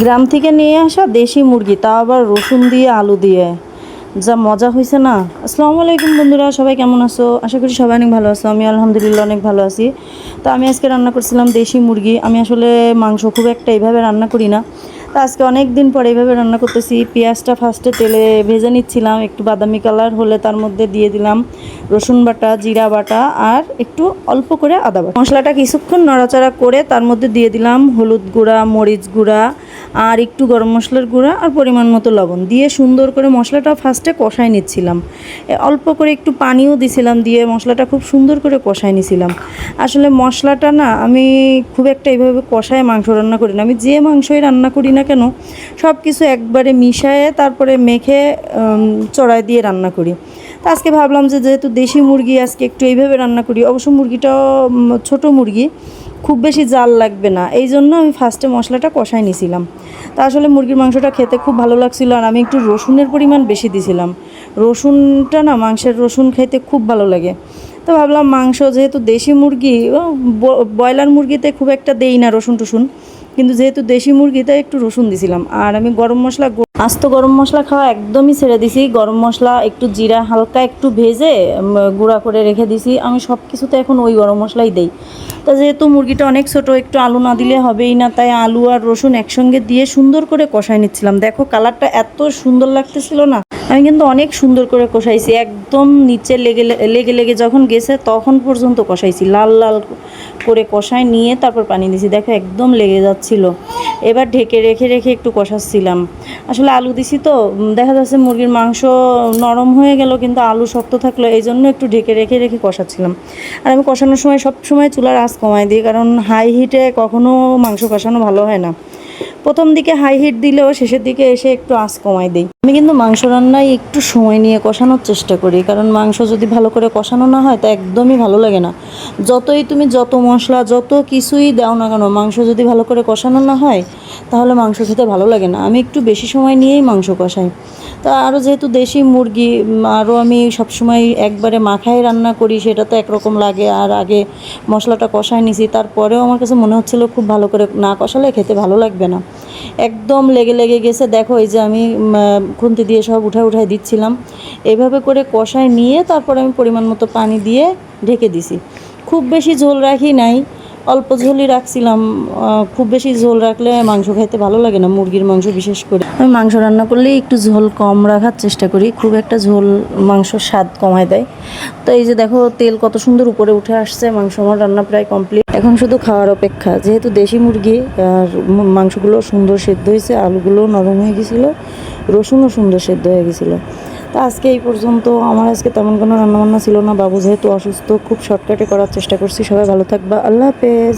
গ্রাম থেকে নিয়ে আসা দেশি মুরগি, তাও আবার রসুন দিয়ে আলু দিয়ে। যা মজা হয়েছে না? আসসালামু আলাইকুম বন্ধুরা, সবাই কেমন আছো? আশা করি সবাই অনেক ভালো আছো, আমি আলহামদুলিল্লাহ অনেক ভালো আছি। তো আমি আজকে রান্না করছিলাম দেশি মুরগি। আমি আসলে মাংস খুব একটা এইভাবে রান্না করি না। তো আজকে অনেক দিন পরে এইভাবে রান্না করতেছি। পেঁয়াজটা ফার্স্টে তেলে ভেজে নিচ্ছিলাম, একটু বাদামি কালার হলে তার মধ্যে দিয়ে দিলাম রসুন বাটা, জিরা বাটা আর একটু অল্প করে আদা বাটা। মশলাটা কিছুক্ষণ নড়াচড়া করে তার মধ্যে দিয়ে দিলাম হলুদ গুঁড়া, মরিচ গুঁড়া আর একটু গরম মশলার গুঁড়া আর পরিমাণ মতো লবণ দিয়ে সুন্দর করে মশলাটা ফার্স্টে কষাই নিচ্ছিলাম। অল্প করে একটু পানিও দিছিলাম দিয়ে মশলাটা খুব সুন্দর করে কষাই নিছিলাম। আসলে মশলাটা না, আমি খুব একটা এইভাবে কষায় মাংস রান্না করি না। আমি যে মাংসই রান্না করি না কেন সব কিছু একবারে মিশায়ে তারপরে মেখে চড়াই দিয়ে রান্না করি। তো আজকে ভাবলাম যে যেহেতু দেশি মুরগি আজকে একটু এইভাবে রান্না করি, অবশ্য মুরগিটাও ছোট মুরগি খুব বেশি জাল লাগবে না। এই জন্য আমি ফার্স্টে মশলাটা কষাই নিছিলাম। তা আসলে মুরগির মাংসটা খেতে খুব ভালো লাগছিল আর আমি একটু রসুনের পরিমাণ বেশি দিছিলাম। রসুনটা না, মাংসের রসুন খাইতে খুব ভালো লাগে। তো ভাবলাম মাংস যেহেতু দেশি মুরগি ব্রয়লার মুরগিতে খুব একটা দেই না রসুন টসুন। কিন্তু যেহেতু দেশি মুরগিতে একটু রসুন দিছিলাম। আর আমি গরম মশলা আস্ত গরম মশলা খাওয়া একদমই ছেড়ে দিছি। গরম মশলা, একটু জিরা, হালকা একটু ভেজে গুঁড়া করে রেখে দিছি। আমি সব কিছুতে এখন ওই গরম মশলাই দেই। তা যেহেতু মুরগিটা অনেক ছোট, একটু আলু না দিলে হবেই না, তাই আলু আর রসুন একসঙ্গে দিয়ে সুন্দর করে কষাই নিচ্ছিলাম। দেখো, কালারটা এত সুন্দর লাগতেছিল না। আমি কিন্তু অনেক সুন্দর করে কষাইছি, একদম নিচে লেগে লেগে লেগে যখন গেছে তখন পর্যন্ত কষাইছি। লাল লাল করে কষাই নিয়ে তারপর পানি দিছি। দেখো একদম লেগে যাচ্ছিল। এবার ঢেকে রেখে রেখে একটু কষাচ্ছিলাম। আসলে আলু দিছি তো দেখা যাচ্ছে মুরগির মাংস নরম হয়ে গেল, কিন্তু আলু শক্ত থাকল এই জন্য একটু ঢেকে রেখে রেখে কষাচ্ছিলাম। আর আমি কষানোর সময় সব সময় চুলার আঁচ কমাই দিই, কারণ হাই হিটে কখনো মাংস কষানো ভালো হয় না। প্রথম দিকে হাই হিট দিলেও শেষের দিকে এসে একটু আঁচ কমাই দিই। আমি কিন্তু মাংস রান্নায় একটু সময় নিয়ে কষানোর চেষ্টা করি, কারণ মাংস যদি ভালো করে কষানো না হয় তা একদমই ভালো লাগে না। যতই তুমি যত মশলা, যত কিছুই দাও না কেন, মাংস যদি ভালো করে কষানো না হয়, তাহলে মাংস খেতে ভালো লাগে না। আমি একটু বেশি সময় নিয়েই মাংস কষাই। তা আরও যেহেতু দেশি মুরগি আরও আমি সবসময় একবারে মাখায় রান্না করি, সেটা তো একরকম লাগে। আর আগে মশলাটা কষায় নিছি, তারপরেও আমার কাছে মনে হচ্ছিল খুব ভালো করে না কষালে খেতে ভালো লাগবে না। একদম লেগে লেগে গেছে। দেখো এই যে আমি খুন্তি দিয়ে সব উঠায় উঠায় দিচ্ছিলাম। এভাবে করে কষায় নিয়ে তারপর আমি পরিমাণ মতো পানি দিয়ে ঢেকে দিছি। খুব বেশি ঝোল রাখি নাই। অল্প ঝোলই রাখছিলাম খুব বেশি ঝোল রাখলে মাংস খাইতে ভালো লাগে না, মুরগির মাংস বিশেষ করে। আমি মাংস রান্না করলে একটু ঝোল কম রাখার চেষ্টা করি, খুব একটা ঝোল মাংসর স্বাদ কমায় দেয়। তো এই যে দেখো, তেল কত সুন্দর উপরে উঠে আসছে, মাংস আমার রান্না প্রায় কমপ্লিট এখন শুধু খাওয়ার অপেক্ষা, যেহেতু দেশি মুরগি, আর মাংসগুলো সুন্দর সেদ্ধ হয়েছে আলুগুলো নরম হয়ে গেছিল, রসুনও সুন্দর সেদ্ধ হয়ে গেছিল। তা আজকে এই পর্যন্ত, আমার আজকে তেমন কোনো রান্নাবান্না ছিল না। বাবু যেহেতু অসুস্থ, খুব শর্টকাটে করার চেষ্টা করছি। সবাই ভালো থাকবা। আল্লাহ হাফেজ।